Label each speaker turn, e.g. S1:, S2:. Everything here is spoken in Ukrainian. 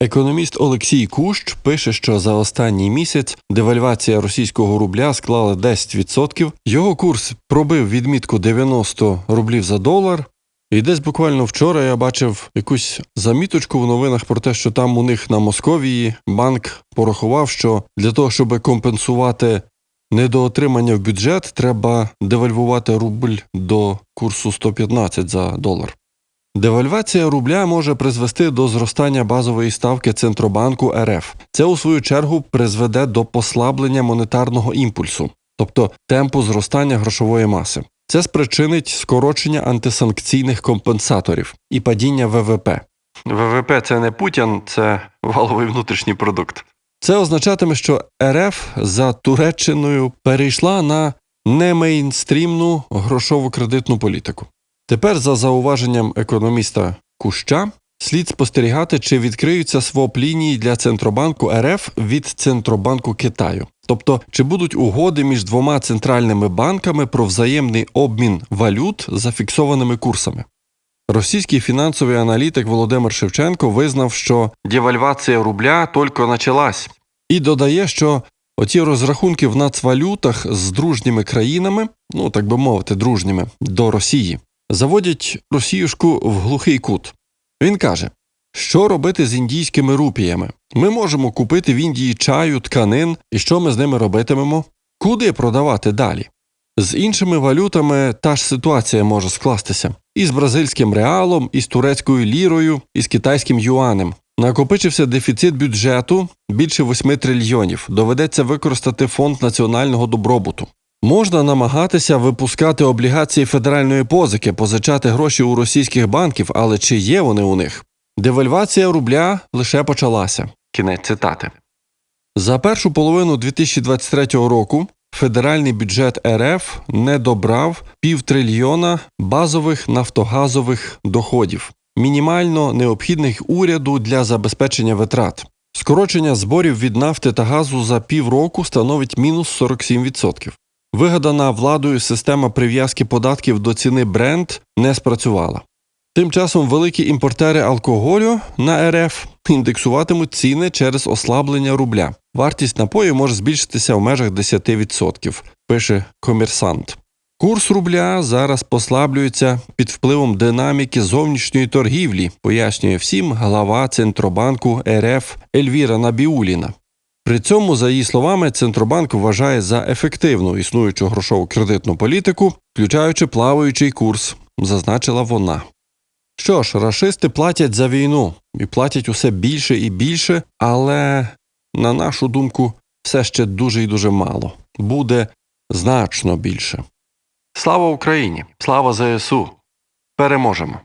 S1: Економіст Олексій Кущ пише, що за останній місяць девальвація російського рубля склала 10%, його курс пробив відмітку 90 рублів за долар. І десь буквально вчора я бачив якусь заміточку в новинах про те, що там у них на Московії банк порахував, що для того, щоб компенсувати недоотримання в бюджет, треба девальвувати рубль до курсу 115 за долар. Девальвація рубля може призвести до зростання базової ставки Центробанку РФ. Це у свою чергу призведе до послаблення монетарного імпульсу, тобто темпу зростання грошової маси. Це спричинить скорочення антисанкційних компенсаторів і падіння ВВП. ВВП це не Путін, це валовий внутрішній продукт. Це означатиме, що РФ за Туреччиною перейшла на немейнстрімну грошову кредитну політику. Тепер, за зауваженням економіста Куща, слід спостерігати, чи відкриються своп-лінії для Центробанку РФ від Центробанку Китаю. Тобто, чи будуть угоди між двома центральними банками про взаємний обмін валют за фіксованими курсами. Російський фінансовий аналітик Володимир Шевченко визнав, що девальвація рубля тільки почалась, і додає, що оці розрахунки в нацвалютах з дружніми країнами, ну так би мовити, дружніми до Росії, заводять Росіюшку в глухий кут. Він каже, що робити з індійськими рупіями? Ми можемо купити в Індії чаю, тканин, і що ми з ними робитимемо? Куди продавати далі? З іншими валютами та ж ситуація може скластися і з бразильським реалом, і з турецькою лірою, і з китайським юанем. Накопичився дефіцит бюджету більше 8 трильйонів. Доведеться використати фонд національного добробуту. Можна намагатися випускати облігації федеральної позики, позичати гроші у російських банків, але чи є вони у них? Девальвація рубля лише почалася. Кінець цитати. За першу половину 2023 року федеральний бюджет РФ не добрав півтрильйона базових нафтогазових доходів, мінімально необхідних уряду для забезпечення витрат. Скорочення зборів від нафти та газу за півроку становить мінус 47%. Вигадана владою система прив'язки податків до ціни бренд не спрацювала. Тим часом великі імпортери алкоголю на РФ індексуватимуть ціни через ослаблення рубля. Вартість напою може збільшитися в межах 10%, пише комерсант. Курс рубля зараз послаблюється під впливом динаміки зовнішньої торгівлі, пояснює всім глава Центробанку РФ Ельвіра Набіуліна. При цьому, за її словами, Центробанк вважає за ефективну існуючу грошову кредитну політику, включаючи плаваючий курс, зазначила вона. Що ж, рашисти платять за війну і платять усе більше і більше, але, на нашу думку, все ще дуже і дуже мало. Буде значно більше. Слава Україні! Слава ЗСУ! Переможемо!